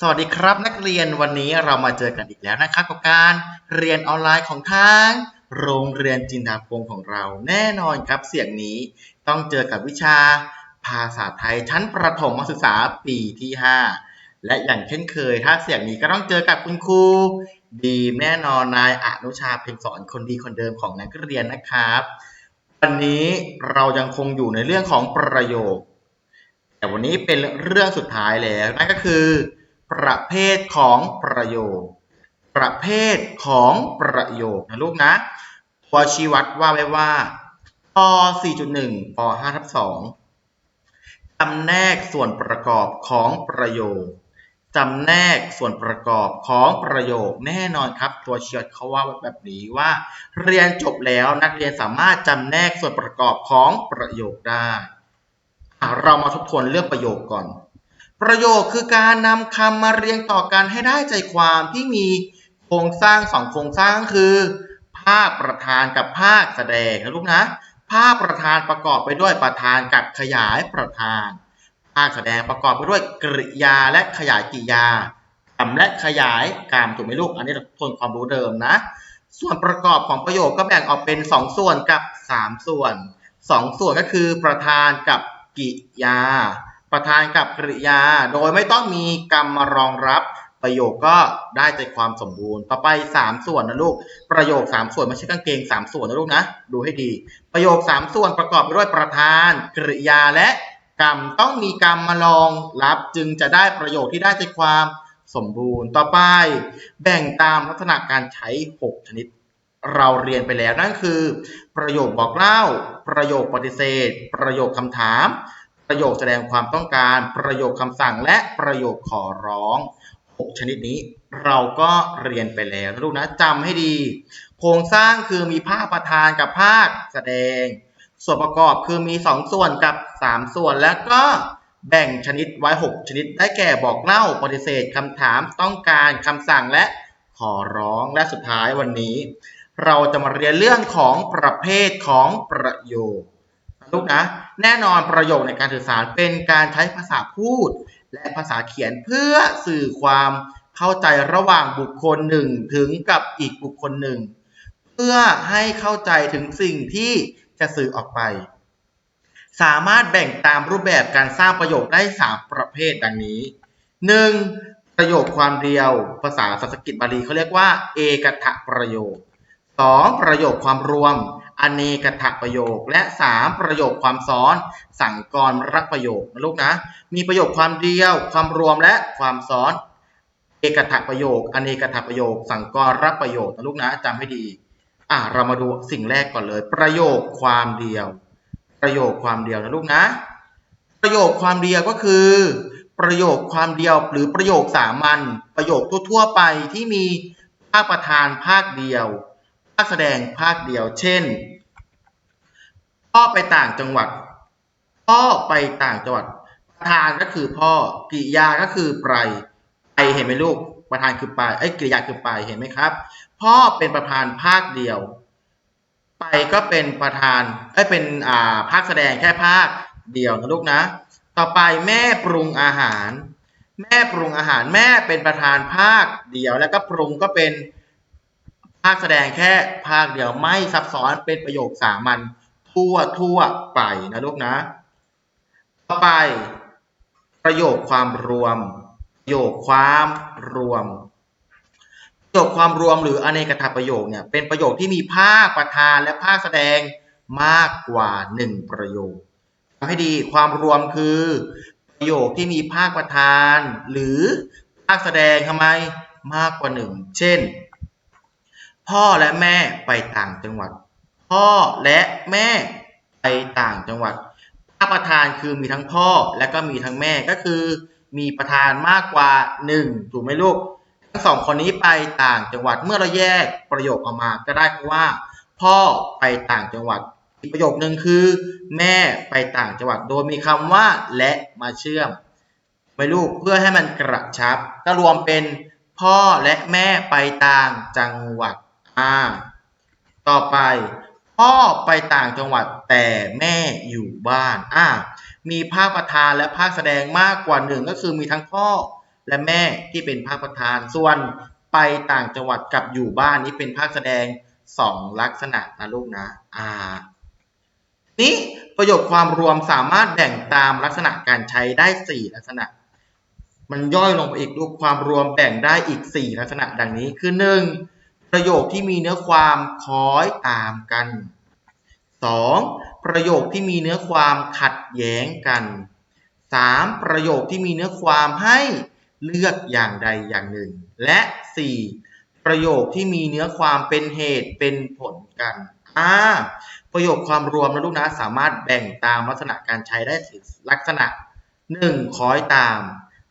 สวัสดีครับนักเรียนวันนี้เรามาเจอกันอีกแล้วนะครับกับการเรียนออนไลน์ของทาง โรงเรียนจินดาพงของเราแน่นอนครับเสียงนี้ต้องเจอกับวิชาภาษาไทยชั้นประถมศึกษาปีที่ 5 และอย่างเช่นเคยถ้าเสียงนี้ก็ต้องเจอกับคุณครูดีแน่นอนนายอนุชาเพ็งสอนคนดีคนเดิมของนักเรียนนะครับ วันนี้เรายังคงอยู่ในเรื่องของประโยค แต่วันนี้เป็นเรื่องสุดท้ายแล้วนั่นก็คือ ประเภทของประโยค ประเภทของประโยคนะลูกนะตัวชี้วัดว่าไว้ว่าป 4.1ป5ทับ2จำแนกส่วนประกอบของประโยคจำแนกส่วนประกอบของประโยคแน่นอนครับ ตัวเชียดเขาว่าแบบนี้ว่า เรียนจบแล้วนักเรียนสามารถจำแนกส่วนประกอบของประโยคได้เรามาทบทวนเรื่องประโยคก่อน ประโยคคือการนำคำมาเรียงต่อกันให้ได้ใจความที่มีโครงสร้างสองโครงสร้างคือ ภาคประธานกับภาคแสดงนะลูกนะ ภาคประธานประกอบไปด้วยประธานกับขยายประธาน ภาคแสดงประกอบไปด้วยกริยาและขยายกริยากรรมและขยายกรรมถูกไหมลูก อันนี้เราทวนความรู้เดิมนะ ส่วนประกอบของประโยคก็แบ่งออกเป็น 2 ส่วนกับ 3 ส่วน 2 ส่วนก็คือประธานกับกริยา ประธานกับกริยา โดยไม่ต้องมีกรรมมารองรับประโยคก็ได้ใจความสมบูรณ์ต่อไป 3 ส่วนนะลูก ประโยค 3 ส่วนไม่ใช่กางเกง 3 ส่วนนะลูกนะ ดูให้ดี ประโยค 3 ส่วนประกอบไปด้วยประธานกริยาและกรรมต้องมีกรรมมารองรับจึงจะได้ประโยคที่ได้ใจความสมบูรณ์ ต่อไป แบ่งตามลักษณะการใช้ 6 ชนิด เราเรียนไปแล้วนั่นคือ ประโยคบอกเล่า ประโยคปฏิเสธ ประโยคคำถาม ประโยคแสดงความต้องการ ประโยคคำสั่งและประโยคขอร้อง 6 ชนิดนี้เราก็เรียนไปแล้วนะลูกนะจำให้ดี โครงสร้างคือมีภาคประธานกับภาคแสดง ส่วนประกอบคือมี 2 ส่วนกับ 3 ส่วนแล้วก็แบ่งชนิดไว้ 6 ชนิด ได้แก่บอกเล่าปฏิเสธคำถามต้องการคำสั่งและขอร้องและสุดท้ายวันนี้ เราจะมาเรียนเรื่องของประเภทของประโยค ลูกนะ แน่นอนประโยคในการสื่อสารเป็นการใช้ภาษาพูด และภาษาเขียนเพื่อสื่อความเข้าใจระหว่างบุคคลหนึ่งถึงกับอีกบุคคลหนึ่ง เพื่อให้เข้าใจถึงสิ่งที่จะสื่อออกไป สามารถแบ่งตามรูปแบบการสร้างประโยคได้ 3 ประเภทดังนี้ 1. ประโยคความเดียว ภาษาสันสกฤตบาลีเขาเรียกว่า เอกทะประโยค 2. ประโยคความรวม อเนกทะประโยค และ 3. ประโยคความซ้อน สั่งกรรักประโยคนะลูกนะ มีประโยคความเดียว ความรวมและความซ้อน เอกทะประโยค อเนกทะประโยค สั่งกรรักประโยคนะลูกนะจำให้ดีอะเรามาดูสิ่งแรกก่อนเลย ประโยคความเดียว ประโยคความเดียวนะลูกนะ ประโยคความเดียวก็คือ ประโยคความเดียวหรือประโยคสามัญประโยคทั่วๆไปที่มีภาคประธานภาคเดียวาคแสดงภาคเดียว เช่นพ่อไปต่างจังหวัด พ่อไปต่างจังหวัด ประธานก็คือพ่อกริยาก็คือไปไปเห็นไหมลูก ประธานคือไปเอ้กริยาคือไปเห็นไหมครับ พ่อเป็นประธานภาคเดียว ไปก็เป็นประธานเอ้เป็นอ่าภาคแสดงแค่ภาคเดียวนะลูกนะ ต่อไปแม่ปรุงอาหาร แม่ปรุงอาหารแม่เป็นประธานภาคเดียว แล้วก็ปรุงก็เป็น ภาคแสดงแค่ภาคเดียวไม่ซับซ้อนเป็นประโยคสามัญทั่วทั่วไปนะลูกนะ ต่อไป ประโยคความรวม ประโยคความรวม ประโยคความรวมหรืออเนกถประโยคเนี่ยเป็นประโยคที่มีภาคประธานและภาคแสดงมากกว่า 1 ประโยคทำให้ดีความรวมคือประโยคที่มีภาคประธาน หรือภาคแสดงทำไมมากกว่า 1 เช่น พ่อและแม่ไปต่างจังหวัด พ่อและแม่ไปต่างจังหวัดภาประธานคือมีทั้งพ่อและก็มีทั้งแม่ก็คือ มีประธานมากกว่า1ถูกไหมลูกทั้งสองคนนี้ไปต่างจังหวัดเมื่อเราแยกประโยคออกมาก็ได้ว่า พ่อไปต่างจังหวัดอีกประโยคนึงคือ แม่ไปต่างจังหวัด โดยมีคำว่าและมาเชื่อมไปลูกเพื่อให้มันกระชับ ก็รวมเป็นพ่อและแม่ไปต่างจังหวัด อ่า ต่อไป พ่อไปต่างจังหวัดแต่แม่อยู่บ้าน อ่า มีภาคประธานและภาคแสดงมากกว่าหนึ่งก็คือมีทั้งพ่อและแม่ที่เป็นภาคประธาน ส่วนไปต่างจังหวัดกับอยู่บ้านนี้เป็นภาคแสดงสองลักษณะนะลูกนะ อ่า นี้ประโยคความรวมสามารถแบ่งตามลักษณะการใช้ได้ 4 ลักษณะ มันย่อยลงไปอีกลูกความรวมแบ่งได้อีก 4 ลักษณะดังนี้คือ 1. ประโยคที่มีเนื้อความคล้อยตามกัน 2. ประโยคที่มีเนื้อความขัดแย้งกัน 3. ประโยคที่มีเนื้อความให้เลือกอย่างใดอย่างหนึ่ง และ 4. ประโยคที่มีเนื้อความเป็นเหตุเป็นผลกันอ่าประโยคความรวมนะลูกนะสามารถแบ่งตามลักษณะการใช้ได้สลักษณะ 1. คล้อยตาม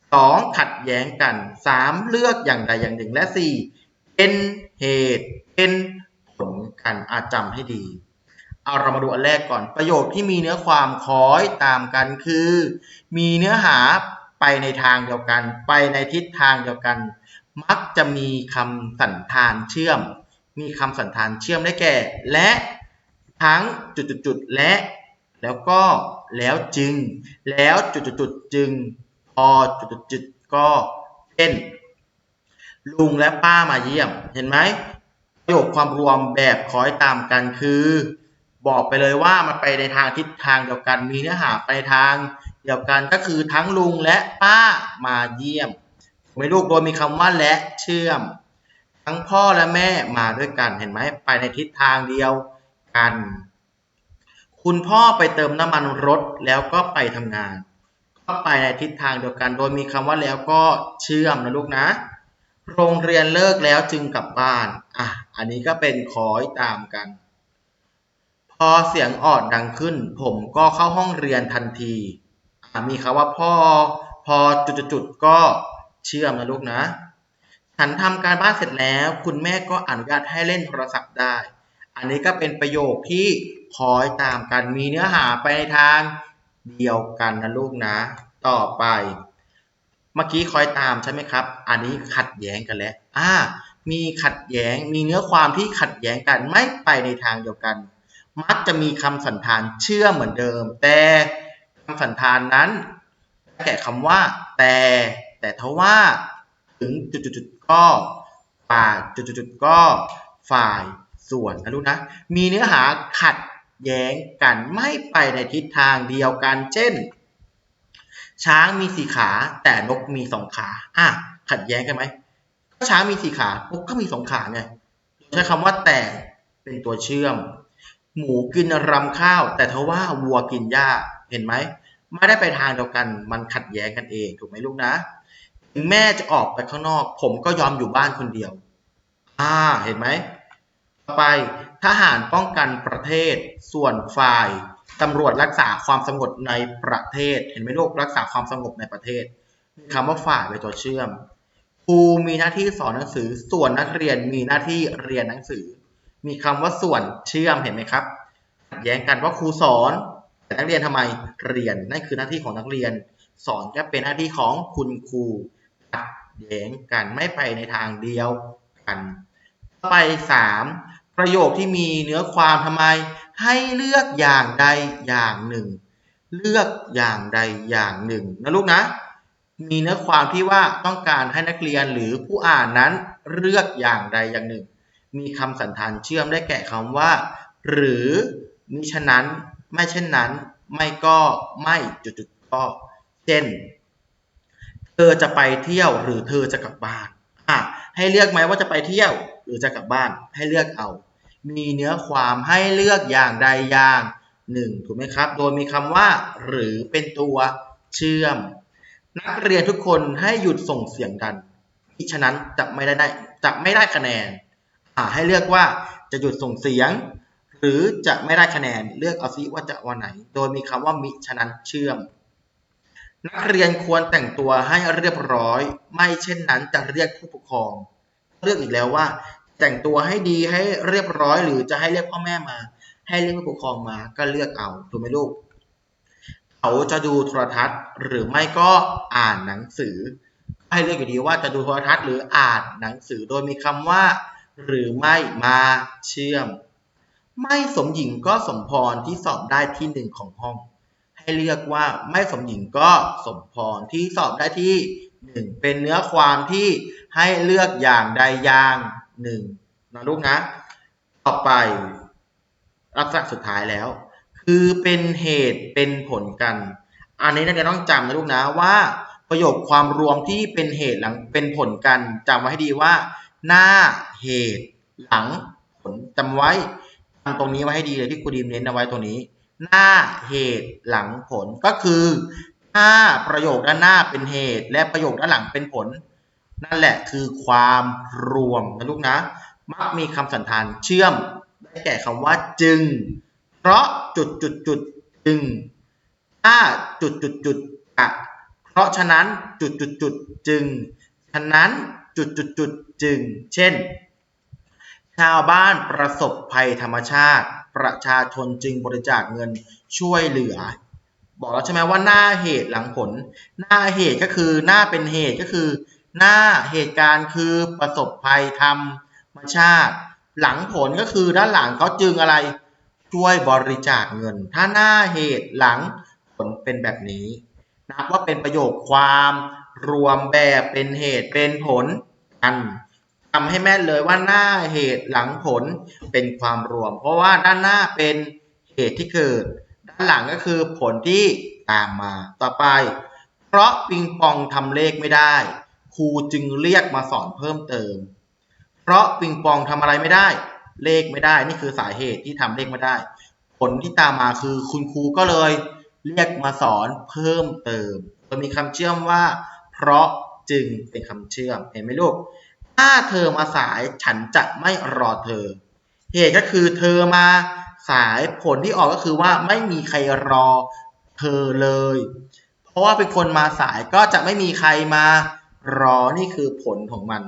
2. ขัดแย้งกัน 3. เลือกอย่างใดอย่างหนึ่ง และ 4. เป็นเหตุเป็นผลกันอาจำให้ดี เอาเรามาดูอันแรกก่อนประโยคที่มีเนื้อความคล้อยตามกันคือ มีเนื้อหาไปในทางเดียวกัน ไปในทิศทางเดียวกัน มักจะมีคำสันธานเชื่อม มีคำสันธานเชื่อมได้แก่ และทั้งจุดๆและ แล้วก็แล้วจึง แล้วจุดๆจึง พอจุดๆก็เป็น ลุงและป้ามาเยี่ยม เห็นไหมประโยคความรวมแบบคอยตามกันคือ บอกไปเลยว่ามันไปในทางทิศทางเดียวกันมีเนื้อหาไปทางเดียวกันก็คือทั้งลุงและป้ามาเยี่ยมไม่ลูกโดยมีคำว่าและเชื่อม ทั้งพ่อและแม่มาด้วยกันเห็นไหมไปในทิศทางเดียวกัน คุณพ่อไปเติมน้ำมันรถแล้วก็ไปทำงาน ก็ไปในทิศทางเดียวกัน โดยมีคำว่าแล้วก็เชื่อมนะลูกนะ โรงเรียนเลิกแล้วจึงกลับบ้าน อะ อันนี้ก็เป็นคอยตามกัน พอเสียงออดดังขึ้น ผมก็เข้าห้องเรียนทันที อะมีคำว่าพ่อ พอจุดๆก็เชื่อมนะลูกนะ ฉันทำการบ้านเสร็จแล้ว คุณแม่ก็อนุญาตให้เล่นโทรศัพท์ได้ อันนี้ก็เป็นประโยคที่คอยตามกัน มีเนื้อหาไปในทางเดียวกันนะลูกนะ ต่อไป เมื่อกี้คอยตามใช่ไหมครับ อันนี้ขัดแย้งกันแล้วอ่า มีขัดแย้ง มีเนื้อความที่ขัดแย้งกันไม่ไปในทางเดียวกัน มักจะมีคำสันธานเชื่อเหมือนเดิม แต่คำสันธานนั้นแก่คำว่า แต่ แต่ทว่า ถึงจุดๆก็ฝ่ายจุดๆก็ฝ่ายส่วนนะลูกนะ มีเนื้อหาขัดแย้งกันไม่ไปในทิศทางเดียวกัน เช่น ช้างมีสี่ขา แต่นกมีสองขา อะ ขัดแย้งกันไหมก็ช้างมีสี่ขานกก็มีสองขาไงใช้คำว่าแต่เป็นตัวเชื่อม หมูกินรำข้าว แต่ทว่าวัวกินหญ้าเห็นไหมไม่ได้ไปทางเดียวกัน มันขัดแย้งกันเองถูกไหมลูกนะถึงแม่จะออกไปข้างนอก ผมก็ยอมอยู่บ้านคนเดียว อ่า เห็นไหมต่อไปทหารป้องกันประเทศ ส่วนฝ่าย ตำรวจรักษาความสงบในประเทศ เห็นไหมลูกรักษาความสงบในประเทศคำว่าฝ่ายเป็นตัวเชื่อมครูมีหน้าที่สอนหนังสือ ส่วนนักเรียนมีหน้าที่เรียนหนังสือ มีคำว่าส่วนเชื่อมเห็นไหมครับขัดแย้งกันว่าครูสอนแต่นักเรียนทำไมเรียนนั่นคือหน้าที่ของนักเรียน สอนก็เป็นหน้าที่ของคุณครูขัดแย้งกันไม่ไปในทางเดียวกัน ไปสามประโยคที่มีเนื้อความทำไม ให้เลือกอย่างใดอย่างหนึ่ง เลือกอย่างใดอย่างหนึ่งนะลูกนะ มีเนื้อความที่ว่าต้องการให้นักเรียนหรือผู้อ่านนั้นเลือกอย่างใดอย่างหนึ่ง มีคำสันธานเชื่อมได้แก่คำว่า หรือมิฉะนั้นไม่เช่นนั้น ไม่ก็ไม่จุดๆก็เช่น เธอจะไปเที่ยวหรือเธอจะกลับบ้านอะให้เลือกไหมว่าจะไปเที่ยวหรือจะกลับบ้านให้เลือกเอา มีเนื้อความให้เลือกอย่างใดอย่างหนึ่งถูกไหมครับ โดยมีคำว่า หรือเป็นตัวเชื่อม นักเรียนทุกคนให้หยุดส่งเสียงดังมิฉะนั้นจะไม่ได้ได้จะไม่ได้คะแนนอ่าให้เลือกว่าจะหยุดส่งเสียง หรือจะไม่ได้คะแนนเลือกเอาซิว่าจะวันไหน โดยมีคำว่ามิฉะนั้นเชื่อม นักเรียนควรแต่งตัวให้เรียบร้อย ไม่เช่นนั้นจะเรียกผู้ปกครอง เลือกอีกแล้วว่า แต่งตัวให้ดีให้เรียบร้อย หรือจะให้เรียกพ่อแม่มา ให้เรียกผู้ปกครองมาก็เลือกเอาถูกไหมลูกเขาจะดูโทรทัศน์ หรือไม่ก็อ่านหนังสือ ให้เลือกอยู่ดีว่าจะดูโทรทัศน์หรืออ่านหนังสือโดยมีคำว่า หรือไม่มาเชื่อม ไม่สมหญิงก็สมพรที่สอบได้ที่หนึ่งของห้อง ให้เลือกว่าไม่สมหญิงก็สมพรที่สอบได้ที่หนึ่งเป็นเนื้อความที่ให้เลือกอย่างใดอย่าง หนึ่งนะลูกนะ ต่อไปลักษณะสุดท้ายแล้ว คือเป็นเหตุเป็นผลกัน อันนี้นักเรียนต้องจำนะลูกนะว่าประโยคความรวมที่เป็นเหตุหลังเป็นผลกันจำไว้ให้ดีว่า หน้าเหตุหลังผลจำไว้จำตรงนี้ไว้ให้ดีเลยที่ครูดีมเน้นเอาไว้ตรงนี้ หน้าเหตุหลังผลก็คือถ้าประโยคด้านหน้าเป็นเหตุ และประโยคด้านหลังเป็นผล นั่นแหละคือความรวมนะลูกนะ มักมีคำสันธานเชื่อม ได้แก่คำว่าจึง เพราะจุดจุดจุดจึง ถ้าจุดจุดจุดอะเพราะฉะนั้นจุดจุดจุดจึง ฉะนั้นจุดจุดจุดจึง เช่น ชาวบ้านประสบภัยธรรมชาติ ประชาชนจึงบริจาคเงินช่วยเหลือบอกแล้วใช่ไหมว่าหน้าเหตุหลังผล หน้าเหตุก็คือหน้าเป็นเหตุก็คือ หน้าเหตุการณ์คือประสบภัยธรรมชาติ หลังผลก็คือด้านหลังเขาจึงอะไรช่วยบริจาคเงิน ถ้าหน้าเหตุหลังผลเป็นแบบนี้ นับว่าเป็นประโยคความรวมแบบเป็นเหตุเป็นผลกันทำให้แม่นเลยว่าหน้าเหตุหลังผลเป็นความรวม เพราะว่าด้านหน้าเป็นเหตุที่เกิด ด้านหลังก็คือผลที่ตามมา ต่อไป เพราะปิงปองทำเลขไม่ได้ ครูจึงเรียกมาสอนเพิ่มเติม เพราะปิงปองทำอะไรไม่ได้ เลขไม่ได้นี่คือสาเหตุที่ทำเลขไม่ได้ ผลที่ตามมาคือคุณครูก็เลยเรียกมาสอนเพิ่มเติมจะมีคำเชื่อมว่า เพราะจึงเป็นคำเชื่อมเห็นไหมลูก ถ้าเธอมาสายฉันจะไม่รอเธอ เหตุก็คือเธอมาสายผลที่ออกก็คือว่าไม่มีใครรอเธอเลย เพราะว่าเป็นคนมาสายก็จะไม่มีใครมา รอนี่คือผลของมัน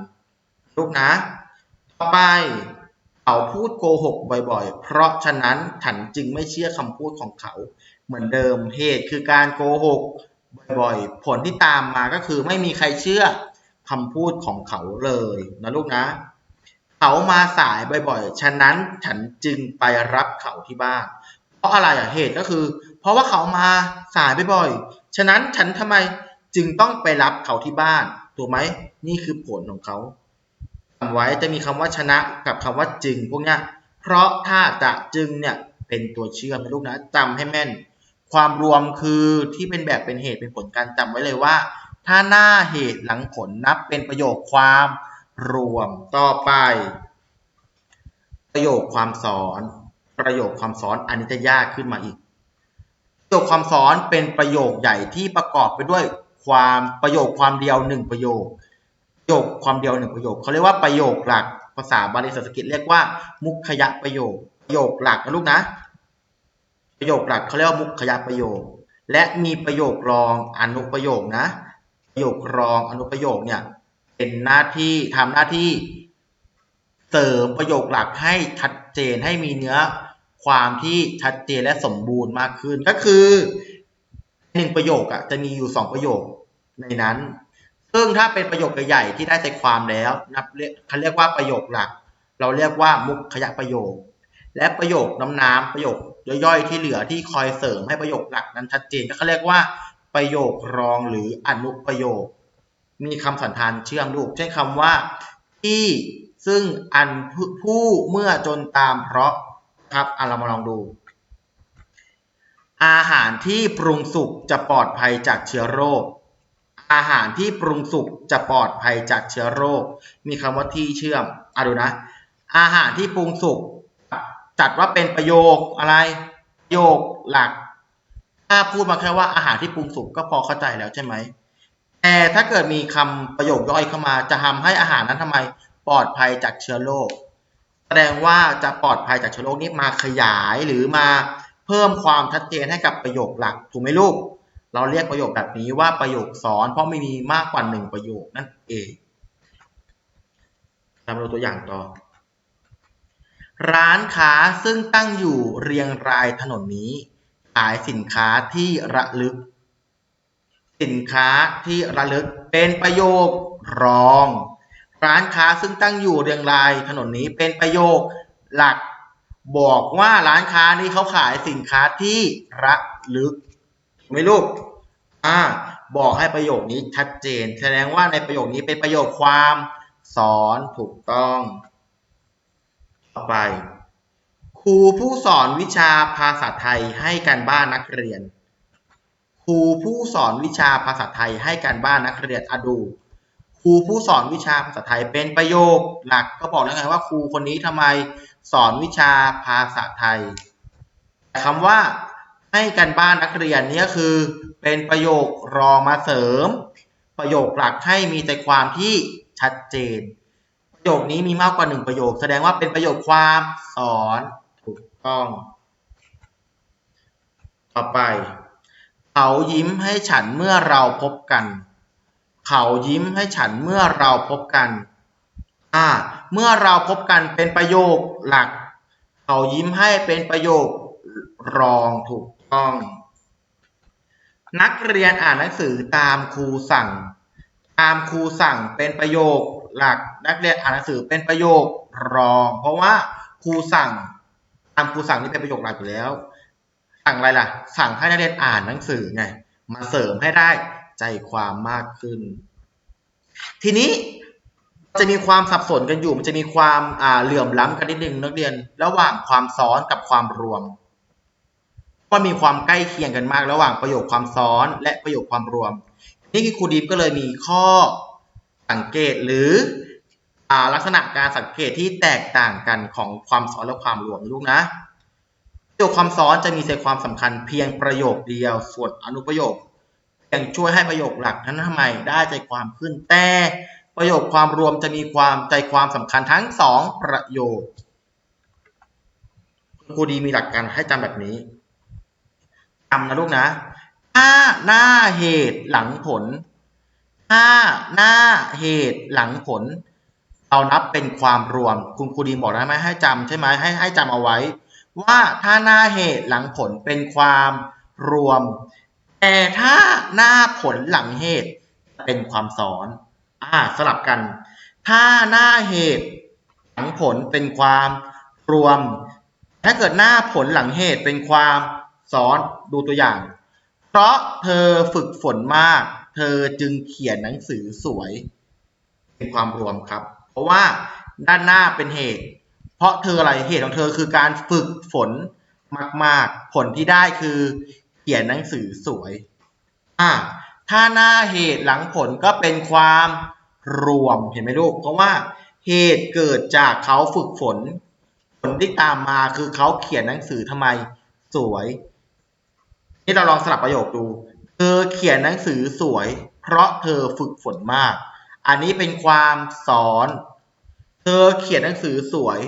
ลูกนะ ต่อไปเขาพูดโกหกบ่อยๆ เพราะฉะนั้นฉันจึงไม่เชื่อคำพูดของเขา เหมือนเดิมเหตุคือการโกหกบ่อยๆ ผลที่ตามมาก็คือไม่มีใครเชื่อคำพูดของเขาเลยนะลูกนะ เขามาสายบ่อยๆ ฉะนั้นฉันจึงไปรับเขาที่บ้าน เพราะอะไรอะเหตุก็คือ เพราะว่าเขามาสายบ่อยๆ ฉะนั้นฉันทำไมจึงต้องไปรับเขาที่บ้าน ถูกไหมนี่คือผลของเขาจำไว้จะมีคำว่าชนะกับคำว่าจึงพวกนี้เพราะถ้าจะจึงเนี่ยเป็นตัวเชื่อมนะลูกนะจำให้แม่น ความรวมคือที่เป็นแบบเป็นเหตุเป็นผลการจำไว้เลยว่า ถ้าหน้าเหตุหลังผลนับเป็นประโยคความรวมต่อไป ประโยคความซ้อน ประโยคความซ้อนอันนี้จะยากขึ้นมาอีกประโยคความซ้อนเป็นประโยคใหญ่ที่ประกอบไปด้วย ความประโยคความเดียวหนึ่งประโยค ประโยคความเดียวหนึ่งประโยคเขาเรียกว่าประโยคหลักภาษาบาลีสันสกฤตเรียกว่า มุขยะประโยค ประโยคหลักนะลูกนะ ประโยคหลักเขาเรียกว่ามุขยะประโยค และมีประโยครองอนุประโยคนะ ประโยครองอนุประโยคเนี่ยเป็นหน้าที่ทำหน้าที่เสริมประโยคหลักให้ชัดเจนให้มีเนื้อความที่ชัดเจนและสมบูรณ์มากขึ้นก็คือ หนึ่งประโยคอะจะมีอยู่สองประโยคในนั้น ซึ่งถ้าเป็นประโยคใหญ่ๆที่ได้ใจความแล้วนับเรียกเขาเรียกว่าประโยคหลัก เราเรียกว่ามุขขยะประโยค และประโยคน้ำน้ำประโยคย่อยๆที่เหลือที่คอยเสริมให้ประโยคหลักนั้นชัดเจนก็เขาเรียกว่าประโยครองหรืออนุประโยค มีคำสันธานเชื่อมลูกเช่นคำว่า ที่ซึ่งอันผู้เมื่อจนตามเพราะครับอะเรามาลองดู อาหารที่ปรุงสุกจะปลอดภัยจากเชื้อโรค อาหารที่ปรุงสุกจะปลอดภัยจากเชื้อโรค มีคำว่าที่เชื่อมอะดูนะ อาหารที่ปรุงสุกจัดว่าเป็นประโยคอะไรประโยคหลัก ถ้าพูดมาแค่ว่าอาหารที่ปรุงสุกก็พอเข้าใจแล้วใช่ไหมแต่ถ้าเกิดมีคำประโยคย่อยเข้ามาจะทำให้อาหารนั้นทำไมปลอดภัยจากเชื้อโรคแสดงว่าจะปลอดภัยจากเชื้อโรคนี้มาขยายหรือมา เพิ่มความชัดเจนให้กับประโยคหลักถูกไหมลูก เราเรียกประโยคแบบนี้ว่าประโยคซ้อน เพราะไม่มีมากกว่าหนึ่งประโยคนั่นเองเราดูตัวอย่างต่อ ร้านค้าซึ่งตั้งอยู่เรียงรายถนนนี้ ขายสินค้าที่ระลึก สินค้าที่ระลึกเป็นประโยครอง ร้านค้าซึ่งตั้งอยู่เรียงรายถนนนี้เป็นประโยคหลัก บอกว่าร้านค้านี้เขาขายสินค้าที่ระลึกไหม่ลูก อ่า บอกให้ประโยคนี้ชัดเจน แสดงว่าในประโยคนี้เป็นประโยคความสอนถูกต้อง ต่อไป ครูผู้สอนวิชาภาษาไทยให้การบ้านนักเรียน ครูผู้สอนวิชาภาษาไทยให้การบ้านนักเรียนอดูครูผู้สอนวิชาภาษาไทยเป็นประโยคหลักก็บอกแล้วไงว่าครูคนนี้ทำไม สอนวิชาภาษาไทยคำว่าให้การบ้านนักเรียนนี้คือเป็นประโยครองมาเสริม ประโยคหลักให้มีใจความที่ชัดเจน ประโยคนี้มีมากกว่าหนึ่งประโยค แสดงว่าเป็นประโยคความสอนถูกต้อง ต่อไป เขายิ้มให้ฉันเมื่อเราพบกัน เขายิ้มให้ฉันเมื่อเราพบกันอ่า เมื่อเราพบกันเป็นประโยคหลัก เขายิ้มให้เป็นประโยครองถูกต้อง นักเรียนอ่านหนังสือตามครูสั่ง ตามครูสั่งเป็นประโยคหลัก นักเรียนอ่านหนังสือเป็นประโยครอง เพราะว่าครูสั่งตามครูสั่งนี่เป็นประโยคหลักอยู่แล้ว สั่งอะไรล่ะ สั่งให้นักเรียนอ่านหนังสือไงมาเสริมให้ได้ใจความมากขึ้น ทีนี้ จะมีความสับสนกันอยู่ มันจะมีความอ่าเหลื่อมล้ำกันนิดนึงนักเรียน ระหว่างความซ้อนกับความรวมว่ามีความใกล้เคียงกันมาก ระหว่างประโยคความซ้อนและประโยคความรวม นี่คือครูดีฟก็เลยมีข้อสังเกตหรืออ่าลักษณะการสังเกตที่แตกต่างกันของความซ้อนและความรวมลูกนะ ประโยคความซ้อนจะมีใจความสำคัญเพียงประโยคเดียว ส่วนอนุประโยคยังช่วยให้ประโยคหลักนั้นทำไมได้ใจความขึ้นแต่ ประโยคความรวมจะมีความใจความสำคัญทั้งสองประโยคครูดีมีหลักการให้จำแบบนี้จำนะลูกนะถ้าหน้าเหตุหลังผลถ้าหน้าเหตุหลังผล เรานับเป็นความรวม คุณครูดีบอกได้ไหมให้จำใช่ไหมให้ให้จำเอาไว้ ว่าถ้าหน้าเหตุหลังผลเป็นความรวม แต่ถ้าหน้าผลหลังเหตุเป็นความซ้อน อ่าสลับกัน ถ้าหน้าเหตุหลังผลเป็นความรวม ถ้าเกิดหน้าผลหลังเหตุเป็นความซ้อนดูตัวอย่าง เพราะเธอฝึกฝนมาก เธอจึงเขียนหนังสือสวย เป็นความรวมครับ เพราะว่าด้านหน้าเป็นเหตุ เพราะเธออะไรเหตุของเธอคือการฝึกฝนมาก ๆ ผลที่ได้คือเขียนหนังสือสวย อ่า ถ้าหน้าเหตุหลังผลก็เป็นความ รวมเห็นไหมลูก เพราะว่าเหตุเกิดจากเขาฝึกฝน ผลที่ตามมาคือเขาเขียนหนังสือทำไมสวย นี่เราลองสลับประโยคดู เธอเขียนหนังสือสวย เพราะเธอฝึกฝนมาก อันนี้เป็นความสอน เธอเขียนหนังสือสวย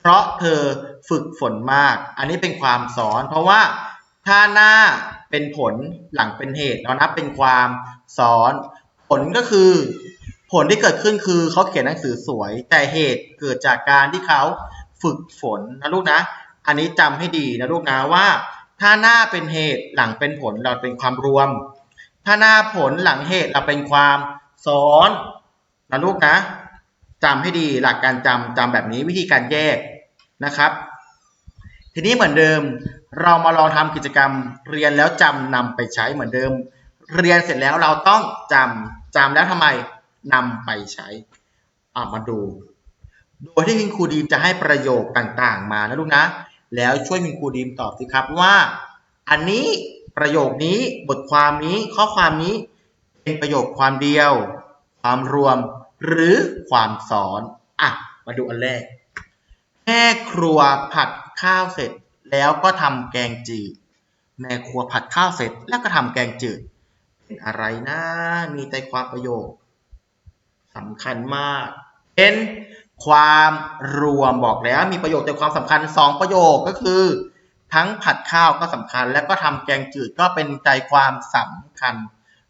เพราะเธอฝึกฝนมาก อันนี้เป็นความสอน เพราะว่าถ้าหน้าเป็นผลหลังเป็นเหตุเรานับเป็นความสอน ผลก็คือ ผลที่เกิดขึ้นคือเขาเขียนหนังสือสวย แต่เหตุเกิดจากการที่เขาฝึกฝนนะลูกนะ อันนี้จำให้ดีนะลูกนะว่า ถ้าหน้าเป็นเหตุหลังเป็นผลเราเป็นความรวม ถ้าหน้าผลหลังเหตุเราเป็นความซ้อนนะลูกนะจำให้ดีหลักการจำจำแบบนี้วิธีการแยกนะครับ ทีนี้เหมือนเดิม เรามาลองทำกิจกรรมเรียนแล้วจำนำไปใช้เหมือนเดิม เรียนเสร็จแล้วเราต้องจำจำแล้วทำไม นำไปใช้อ่ามาดู โดยที่คุณครูดีมจะให้ประโยคต่างๆ มานะลูกนะ แล้วช่วยคุณครูดีมตอบสิครับว่า อันนี้ประโยคนี้บทความนี้ข้อความนี้เป็นประโยคความเดียว ความรวม หรือความสอนอะมาดูอันแรกแม่ครัวผัดข้าวเสร็จแล้วก็ทำแกงจืดแม่ครัวผัดข้าวเสร็จแล้วก็ทำแกงจืด เป็นอะไรนะ มีใจความประโยค สำคัญมาก เป็นความรวมบอกแล้วมีประโยคใจความสำคัญสองประโยคก็คือ ทั้งผัดข้าวก็สำคัญ แล้วก็ทำแกงจืดก็เป็นใจความสำคัญ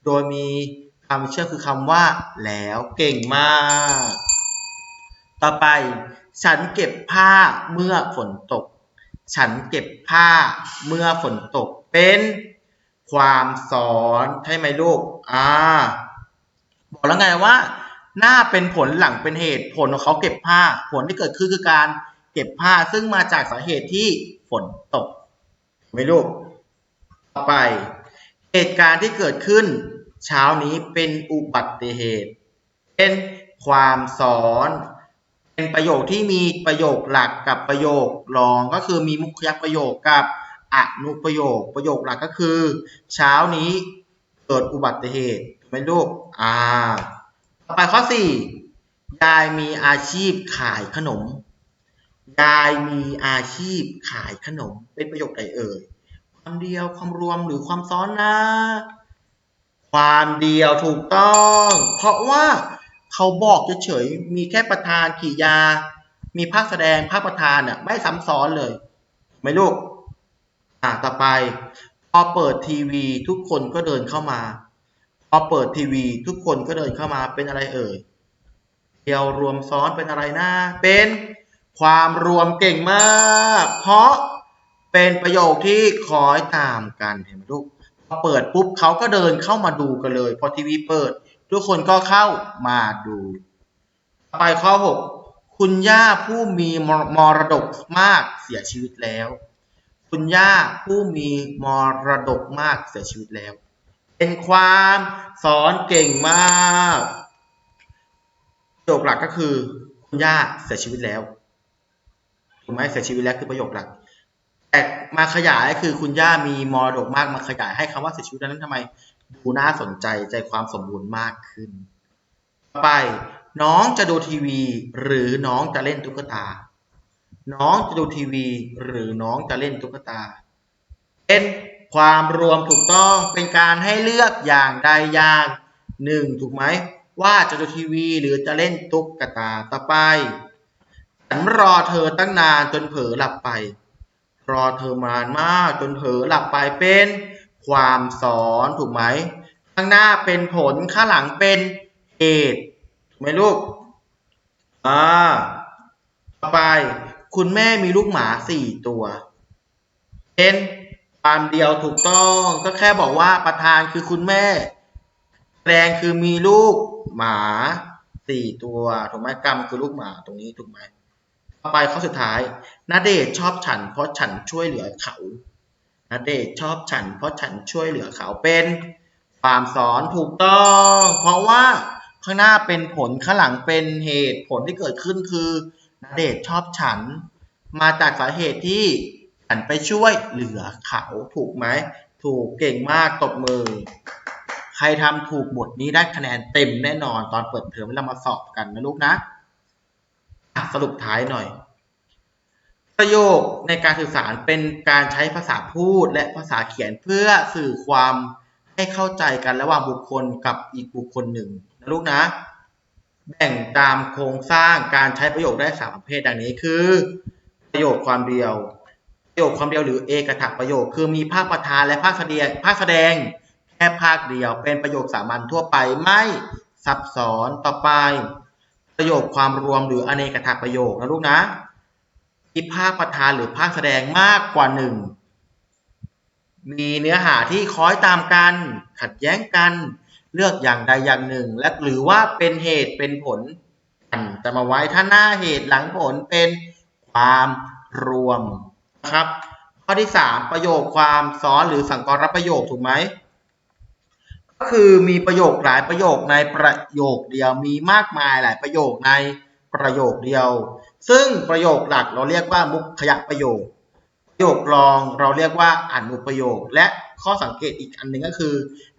โดยมีคำเชื่อคือคำว่า แล้วเก่งมาก ต่อไป ฉันเก็บผ้าเมื่อฝนตก ฉันเก็บผ้าเมื่อฝนตก เป็นความสอนใช่ไหมลูก อ่า บอกแล้วไงว่า หน้าเป็นผลหลังเป็นเหตุผลของเขาเก็บผ้า ผลที่เกิดขึ้นคือการเก็บผ้าซึ่งมาจากสาเหตุที่ฝนตกไหมลูกต่อไป เหตุการณ์ที่เกิดขึ้น เช้านี้เป็นอุบัติเหตุ เป็นความสอน เป็นประโยคที่มีประโยคหลักกับประโยครองก็คือมีมุขยักประโยคกับอนุประโยค ประโยคหลักก็คือ เช้านี้เกิดอุบัติเหตุไหมลูกอ่า ต่อไปข้อสี่ยายมีอาชีพขายขนม ยายมีอาชีพขายขนม เป็นประโยคใดเอ่ย ความเดียว ความรวมหรือความซ้อนนะ ความเดียวถูกต้อง เพราะว่าเขาบอกเฉยๆ มีแค่ประธานขียา มีภาคแสดงภาคประธานเนี่ยไม่ซ้ำซ้อนเลยไหมลูก อ่า ต่อไป พอเปิดทีวีทุกคนก็เดินเข้ามา อเปิดทีวี ทุกคนก็เดินเข้ามาเป็นอะไรเอ่ยเดียวรวมซ้อนเป็นอะไรนะ เป็นความรวมเก่งมาก เพราะเป็นประโยคที่คอยตามกันเห็นไหมลูกพอเปิดปุ๊บเขาก็เดินเข้ามาดูกันเลย พอทีวีเปิด ทุกคนก็เข้ามาดูไปข้อ 6 คุณย่าผู้มีมรดกมากเสียชีวิตแล้ว คุณย่าผู้มีมรดกมากเสียชีวิตแล้ว เป็นความสอนเก่งมากประโยคหลักก็คือ คุณย่าเสียชีวิตแล้วถูกไหมเสียชีวิตแล้วคือประโยคหลัก แต่มาขยายคือคุณย่ามีมรดกมากมาขยายให้คำว่าเสียชีวิตนั้นทำไม ดูน่าสนใจใจความสมบูรณ์มากขึ้น ไปน้องจะดูทีวี หรือน้องจะเล่นตุ๊กตา น้องจะดูทีวี หรือน้องจะเล่นตุ๊กตา เป็น ความรวมถูกต้องเป็นการให้เลือกอย่างใดอย่างหนึ่งถูกไหมว่าจะดูทีวีหรือจะเล่นตุ๊กตาต่อไปฉันรอเธอตั้งนานจนเผลอหลับไป รอเธอมานมากจนเผลอหลับไปเป็นความสอนถูกไหมข้างหน้าเป็นผลข้างหลังเป็นเหตุถูกไหมลูกอ่าต่อไป คุณแม่มีลูกหมาสี่ตัวเป็น ความเดียวถูกต้องก็แค่บอกว่าประธานคือคุณแม่แรงคือมีลูกหมาสี่ตัวถูกไหมกรรมคือลูกหมาตรงนี้ถูกไหมต่อไปข้อสุดท้ายนาเดชชอบฉัน เพราะฉันช่วยเหลือเขานาเดชชอบฉัน เพราะฉันช่วยเหลือเขาเป็นความสอนถูกต้อง เพราะว่าข้างหน้าเป็นผลข้างหลังเป็นเหตุผลที่เกิดขึ้นคือนาเดชชอบฉัน มาจากสาเหตุที่ ฉันไปช่วยเหลือเขาถูกไหม ถูกเก่งมากตบมือ ใครทำถูกบทนี้ได้คะแนนเต็มแน่นอนตอนเปิดเทอมเรามาสอบกันนะลูกนะ สรุปท้ายหน่อย ประโยคในการสื่อสารเป็นการใช้ภาษาพูดและภาษาเขียนเพื่อสื่อความให้เข้าใจกันระหว่างบุคคลกับอีกบุคคลหนึ่งนะลูกนะ แบ่งตามโครงสร้างการใช้ประโยคได้สามประเภทดังนี้คือ ประโยคความเดียว ประโยคความเดียวหรือเอกถักประโยค คือมีภาคประธานและภาคแสดงภาคแสดงแค่ภาคเดียว เป็นประโยคสามัญทั่วไปไม่ซับซ้อนต่อไป ประโยคความรวมหรืออเนกถักประโยคนะลูกนะมีภาคประธานหรือภาคแสดงมากกว่าหนึ่งมีเนื้อหาที่คล้อยตามกัน ขัดแย้งกัน เลือกอย่างใดอย่างหนึ่ง และหรือว่าเป็นเหตุเป็นผลกันจะมาไว้ถ้าหน้าเหตุหลังผลเป็นความรวม นะครับ ข้อที่สามประโยคความซ้อนหรือสังกรประโยคถูกไหมก็คือมีประโยคหลายประโยคในประโยคเดียวมีมากมายหลายประโยคในประโยคเดียว ซึ่งประโยคหลักเราเรียกว่ามุขยประโยค ประโยครองเราเรียกว่าอนุประโยค และข้อสังเกตอีกอันหนึ่งก็คือ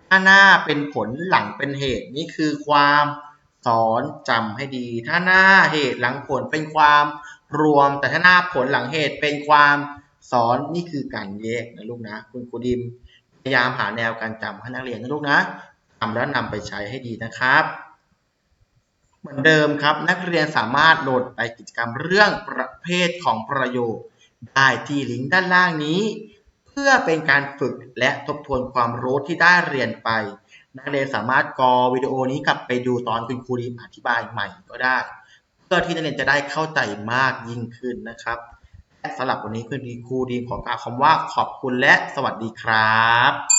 ถ้าหน้าเป็นผลหลังเป็นเหตุนี่คือความสอนจำให้ดี ถ้าหน้าเหตุหลังผลเป็นความรวม แต่ถ้าหน้าผลหลังเหตุเป็นความ สอนนี่คือการแยกนะลูกนะ คุณครูดิมพยายามหาแนวการจำให้นักเรียนนะลูกนะทำแล้วนำไปใช้ให้ดีนะครับ เหมือนเดิมครับนักเรียนสามารถโหลดไปกิจกรรมเรื่องประเภทของประโยค ได้ที่ลิงก์ด้านล่างนี้ เพื่อเป็นการฝึกและทบทวนความรู้ที่ได้เรียนไป นักเรียนสามารถกอวิดีโอนี้กลับไปดูตอนคุณครูดีมอธิบายใหม่ก็ได้ เพื่อที่นักเรียนจะได้เข้าใจมากยิ่งขึ้นนะครับ สำหรับวันนี้คุณครูดีขอกล่าวคำว่าขอบคุณและสวัสดีครับ